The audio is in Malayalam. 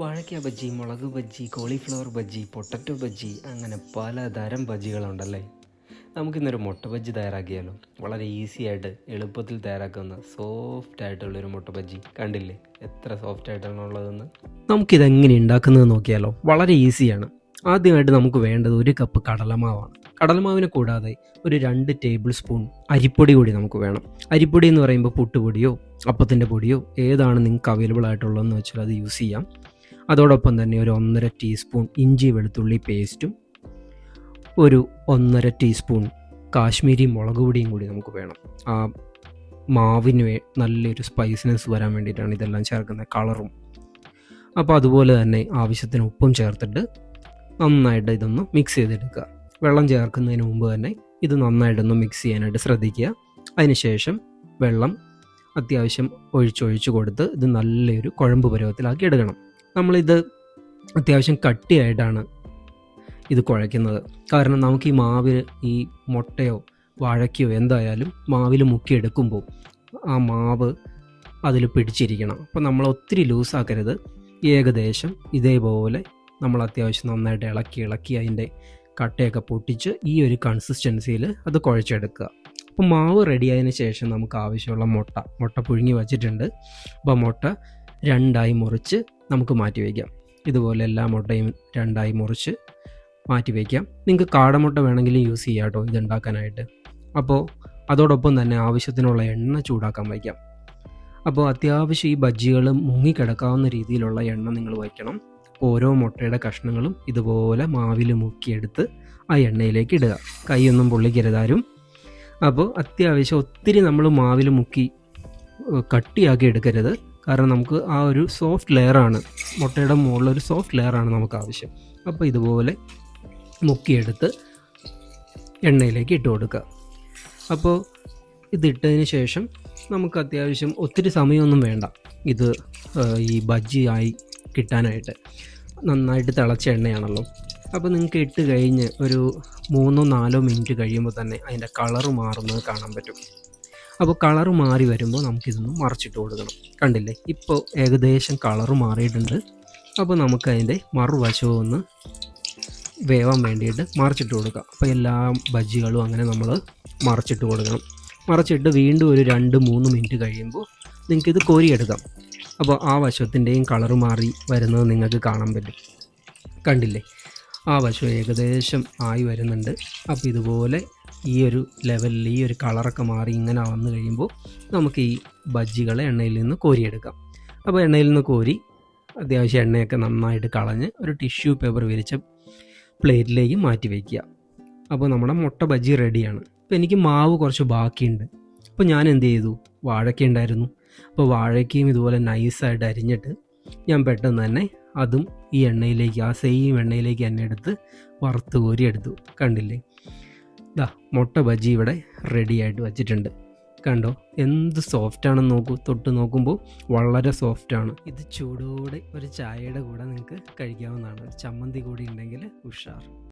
വാഴയ്ക്ക ബജ്ജി മുളക് ബജ്ജി കോളിഫ്ലവർ ബജ്ജി പൊട്ടറ്റോ ബജ്ജി അങ്ങനെ പലതരം ബജ്ജികളുണ്ടല്ലേ? നമുക്കിന്നൊരു മുട്ട ബജ്ജി തയ്യാറാക്കിയാലോ? വളരെ ഈസി ആയിട്ട് എളുപ്പത്തിൽ തയ്യാറാക്കുന്ന സോഫ്റ്റ് ആയിട്ടുള്ളൊരു മുട്ട ബജ്ജി. കണ്ടില്ലേ? എത്ര സോഫ്റ്റ് ആയിട്ടാണുള്ളതെന്ന് നമുക്കിതെങ്ങനെ ഉണ്ടാക്കുന്നത് നോക്കിയാലോ? വളരെ ഈസിയാണ് ആദ്യമായിട്ട് നമുക്ക് വേണ്ടത് ഒരു കപ്പ് കടലമാവാണ്. കടലമാവിനെ കൂടാതെ ഒരു രണ്ട് ടേബിൾ സ്പൂൺ അരിപ്പൊടി കൂടി നമുക്ക് വേണം. അരിപ്പൊടി എന്ന് പറയുമ്പോൾ പുട്ടുപൊടിയോ അപ്പത്തിന്റെ പൊടിയോ ഏതാണ് നിങ്ങൾക്ക് അവൈലബിൾ ആയിട്ടുള്ളതെന്ന് വെച്ചാൽ അത് യൂസ് ചെയ്യാം. അതോടൊപ്പം തന്നെ ഒരു ഒന്നര ടീസ്പൂൺ ഇഞ്ചി വെളുത്തുള്ളി പേസ്റ്റും ഒരു ഒന്നര ടീസ്പൂൺ കാശ്മീരി മുളക് പൊടിയും കൂടി നമുക്ക് വേണം. ആ മാവിന് നല്ലൊരു സ്പൈസിനെസ് വരാൻ വേണ്ടിയിട്ടാണ് ഇതെല്ലാം ചേർക്കുന്നത് കളറും. അപ്പോൾ അതുപോലെ തന്നെ ആവശ്യത്തിന് ഉപ്പും ചേർത്തിട്ട് നന്നായിട്ട് ഇതൊന്ന് മിക്സ് ചെയ്തെടുക്കുക. വെള്ളം ചേർക്കുന്നതിന് മുമ്പ് തന്നെ ഇത് നന്നായിട്ടൊന്ന് മിക്സ് ചെയ്യാനായിട്ട് ശ്രദ്ധിക്കുക. അതിനുശേഷം വെള്ളം അത്യാവശ്യം ഒഴിച്ചൊഴിച്ച് കൊടുത്ത് ഇത് നല്ലൊരു കുഴമ്പ് പരുവത്തിലാക്കി എടുക്കണം. നമ്മളിത് അത്യാവശ്യം കട്ടിയായിട്ടാണ് ഇത് കുഴയ്ക്കുന്നത്. കാരണം നമുക്ക് ഈ മാവിൽ ഈ മുട്ടയോ വാഴയ്ക്കോ എന്തായാലും മാവിൽ മുക്കിയെടുക്കുമ്പോൾ ആ മാവ് അതിൽ പിടിച്ചിരിക്കണം. അപ്പോൾ നമ്മൾ ഒത്തിരി ലൂസാക്കരുത്. ഏകദേശം ഇതേപോലെ നമ്മൾ അത്യാവശ്യം നന്നായിട്ട് ഇളക്കി ഇളക്കി അതിന്റെ കട്ടയൊക്കെ പൊട്ടിച്ച് ഈ ഒരു കൺസിസ്റ്റൻസിയിൽ അത് കുഴച്ചെടുക്കുക. അപ്പോൾ മാവ് റെഡിയായതിനു ശേഷം നമുക്ക് ആവശ്യമുള്ള മുട്ട മുട്ട പുഴുങ്ങി വച്ചിട്ടുണ്ട്. അപ്പോൾ മുട്ട രണ്ടായി മുറിച്ച് നമുക്ക് മാറ്റി വയ്ക്കാം. ഇതുപോലെ എല്ലാ മുട്ടയും രണ്ടായി മുറിച്ച് മാറ്റി വയ്ക്കാം. നിങ്ങൾക്ക് കാടമുട്ട വേണമെങ്കിലും യൂസ് ചെയ്യാം കേട്ടോ ഇതുണ്ടാക്കാനായിട്ട്. അപ്പോൾ അതോടൊപ്പം തന്നെ ആവശ്യത്തിനുള്ള എണ്ണ ചൂടാക്കാൻ വയ്ക്കാം. അപ്പോൾ അത്യാവശ്യം ഈ ബജ്ജികൾ മുങ്ങിക്കിടക്കാവുന്ന രീതിയിലുള്ള എണ്ണ നിങ്ങൾ വയ്ക്കണം. ഓരോ മുട്ടയുടെ കഷ്ണങ്ങളും ഇതുപോലെ മാവിൽ മുക്കിയെടുത്ത് ആ എണ്ണയിലേക്ക് ഇടുക. കൈയൊന്നും പൊള്ളിക്കരുതാരും. അപ്പോൾ അത്യാവശ്യം ഒത്തിരി നമ്മൾ മാവിൽ മുക്കി കട്ടിയാക്കി എടുക്കരുത്. കാരണം നമുക്ക് ആ ഒരു സോഫ്റ്റ് ലെയറാണ് മുട്ടയുടെ മുകളിലൊരു സോഫ്റ്റ് ലെയറാണ് നമുക്ക് ആവശ്യം. അപ്പോൾ ഇതുപോലെ മുക്കിയെടുത്ത് എണ്ണയിലേക്ക് ഇട്ട് കൊടുക്കുക. അപ്പോൾ ഇതിട്ടതിന് ശേഷം നമുക്ക് അത്യാവശ്യം ഒത്തിരി സമയമൊന്നും വേണ്ട. ഇത് ഈ ബജ്ജി ആയി കിട്ടാനായിട്ട്. നന്നായിട്ട് തിളച്ച എണ്ണയാണല്ലോ. അപ്പോൾ നിങ്ങൾക്ക് ഇട്ട് കഴിഞ്ഞ് ഒരു മൂന്നോ നാലോ മിനിറ്റ് കഴിയുമ്പോൾ തന്നെ അതിന്റെ കളറ് മാറുന്നത് കാണാൻ പറ്റും. അപ്പോൾ കളർ മാറി വരുമ്പോൾ നമുക്കിതൊന്ന് മറിച്ചിട്ട് കൊടുക്കണം. കണ്ടില്ലേ? ഇപ്പോൾ ഏകദേശം കളർ മാറിയിട്ടുണ്ട്. അപ്പോൾ നമുക്ക് അതിന്റെ മറുവശവും ഒന്ന് വേവാൻ വേണ്ടിയിട്ട് മറിച്ചിട്ട് കൊടുക്കുക അപ്പോൾ എല്ലാ ബജ്ജികളും അങ്ങനെ നമ്മൾ മറിച്ചിട്ട് കൊടുക്കണം. മറിച്ചിട്ട് വീണ്ടും ഒരു രണ്ട് മൂന്ന് മിനിറ്റ് കഴിയുമ്പോൾ നിങ്ങൾക്കിത് കോരിയെടുക്കാം. അപ്പോൾ ആ വശത്തിന്റെയും കളർ മാറി വരുന്നത് നിങ്ങൾക്ക് കാണാൻ പറ്റും. കണ്ടില്ലേ? ആ വശം ഏകദേശം ആയി വരുന്നുണ്ട്. അപ്പോൾ ഇതുപോലെ ഈ ഒരു ലെവലിൽ ഈ ഒരു കളറൊക്കെ മാറി ഇങ്ങനെ വന്നു കഴിയുമ്പോൾ നമുക്ക് ഈ ബജ്ജികളെ എണ്ണയിൽ നിന്ന് കോരിയെടുക്കാം. അപ്പോൾ എണ്ണയിൽ നിന്ന് കോരി അത്യാവശ്യം എണ്ണയൊക്കെ നന്നായിട്ട് കളഞ്ഞ് ഒരു ടിഷ്യൂ പേപ്പർ വിരിച്ച പ്ലേറ്റിലേക്ക് മാറ്റി വയ്ക്കുക അപ്പോൾ നമ്മുടെ മുട്ട ബജ്ജി റെഡിയാണ് അപ്പോൾ എനിക്ക് മാവ് കുറച്ച് ബാക്കിയുണ്ട്. അപ്പോൾ ഞാൻ എന്ത് ചെയ്തു? വാഴയ്ക്ക ഉണ്ടായിരുന്നു. അപ്പോൾ വാഴയ്ക്കയും ഇതുപോലെ നൈസായിട്ട് അരിഞ്ഞിട്ട് ഞാൻ പെട്ടെന്ന് തന്നെ അതും ഈ എണ്ണയിലേക്ക് ആ സെയിം എണ്ണയിലേക്ക് എണ്ണ എടുത്ത് വറുത്ത് കോരി എടുത്തു കണ്ടില്ലേ? ദാ മുട്ട ബജി ഇവിടെ റെഡി ആയിട്ട് വച്ചിട്ടുണ്ട്. കണ്ടോ എന്ത് സോഫ്റ്റ് ആണെന്ന് നോക്കൂ. തൊട്ട് നോക്കുമ്പോൾ വളരെ സോഫ്റ്റ് ആണ്. ഇത് ചൂടോടെ ഒരു ചായയുടെ കൂടെ നിങ്ങൾക്ക് കഴിക്കാവുന്നതാണ്. ചമ്മന്തി കൂടി ഉണ്ടെങ്കിൽ ഉഷാർ.